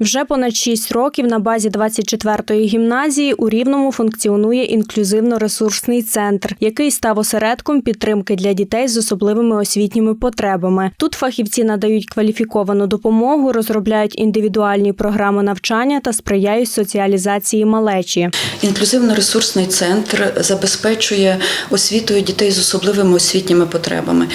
Вже понад 6 років на базі 24-ї гімназії у Рівному функціонує інклюзивно-ресурсний центр, який став осередком підтримки для дітей з особливими освітніми потребами. Тут фахівці надають кваліфіковану допомогу, розробляють індивідуальні програми навчання та сприяють соціалізації малечі. Інклюзивно-ресурсний центр забезпечує освітою дітей з особливими освітніми потребами.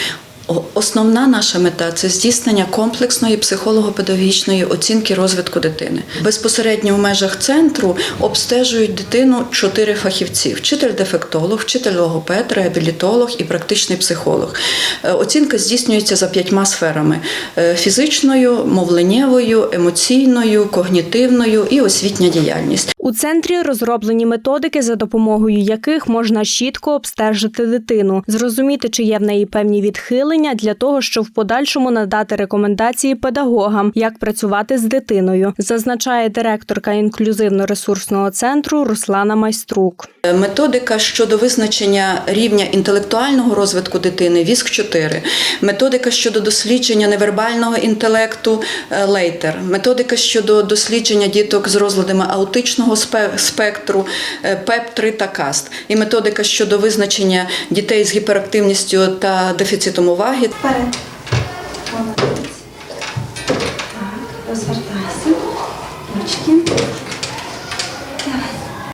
Основна наша мета це здійснення комплексної психолого-педагогічної оцінки розвитку дитини. Безпосередньо в межах центру обстежують дитину чотири фахівці: вчитель-дефектолог, вчитель логопед, реабілітолог і практичний психолог. Е, Оцінка здійснюється за п'ятьма сферами: е, фізичною, мовленнєвою, емоційною, когнітивною і освітня діяльність. У центрі розроблені методики, за допомогою яких можна чітко обстежити дитину, зрозуміти, чи є в неї певні відхилення для того, щоб в подальшому надати рекомендації педагогам, як працювати з дитиною, зазначає директорка інклюзивно-ресурсного центру Руслана Майструк. Методика щодо визначення рівня інтелектуального розвитку дитини віск 4 методика щодо дослідження невербального інтелекту лейтер, методика щодо дослідження діток з розладами аутичного спектру ПЕП 3 та КАСТ, і методика щодо визначення дітей з гіперактивністю та дефіцитом уваги. Вперед. Молодець. Так, розвертайся. Ручки.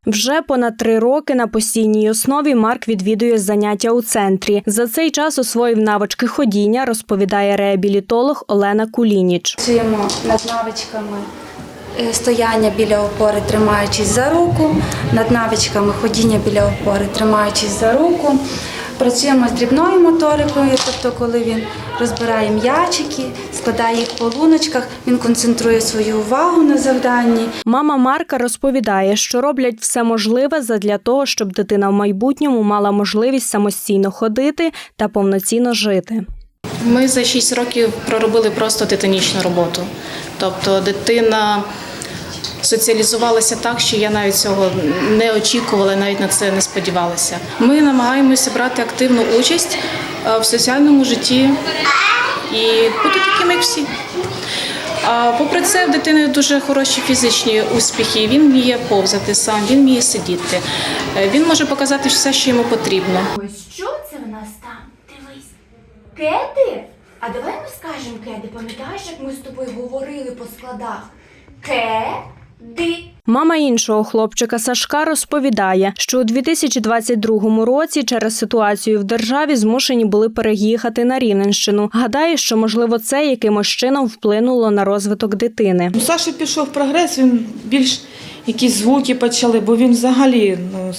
Вже понад три роки на постійній основі Марк відвідує заняття у центрі. За цей час освоїв навички ходіння, розповідає реабілітолог Олена Кулініч. Працюємо над навичками е, стояння біля опори, тримаючись за руку, над навичками ходіння біля опори, тримаючись за руку. Працюємо з дрібною моторикою, тобто, коли він розбирає м'ячики, складає їх по луночках, він концентрує свою увагу на завданні. Мама Марка розповідає, що роблять все можливе задля того, щоб дитина в майбутньому мала можливість самостійно ходити та повноцінно жити. Ми за 6 років проробили просто титанічну роботу. Тобто дитина соціалізувалася так, що я навіть цього не очікувала, навіть на це не сподівалася. Ми намагаємося брати активну участь е, в соціальному житті і бути такими, як всі. Попри це, в дитини дуже хороші фізичні успіхи. Він вміє повзати сам, він вміє сидіти. Е, Він може показати все, що йому потрібно. Що це в нас там? Дивись. Кеди? А давай ми скажемо кеди. Пам'ятаєш, як ми з тобою говорили по складах? Кеди. Мама іншого хлопчика Сашка розповідає, що у 2022 році через ситуацію в державі змушені були переїхати на Рівненщину. Гадає, що можливо це якимось чином вплинуло на розвиток дитини. У Саші пішов прогрес, він більш якісь звуки почали, бо він взагалі ну,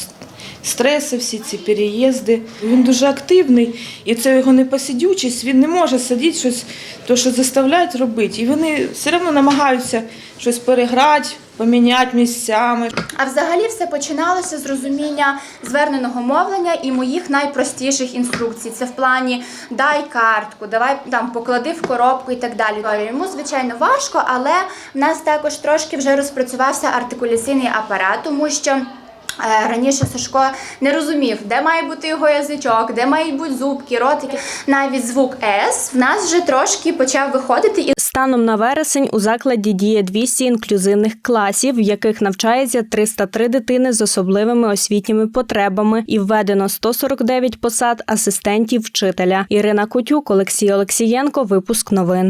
стреси, всі ці переїзди. Він дуже активний, і це його непосидючість, він не може сидіти щось, то що заставляють робити. І вони все одно намагаються щось переграти, поміняти місцями. А взагалі все починалося з розуміння зверненого мовлення і моїх найпростіших інструкцій. Це в плані дай картку, давай там поклади в коробку і так далі. Йому звичайно важко, але в нас також трошки вже розпрацювався артикуляційний апарат, тому що. Е, Раніше Сашко не розумів, де має бути його язичок, де мають бути зубки, ротики. Навіть звук С в нас вже трошки почав виходити, і Станом на вересень у закладі діє 200 інклюзивних класів, в яких навчається 303 дитини з особливими освітніми потребами, і введено 149 посад асистентів вчителя. Ірина Котюк, Олексій Олексієнко. Випуск новин.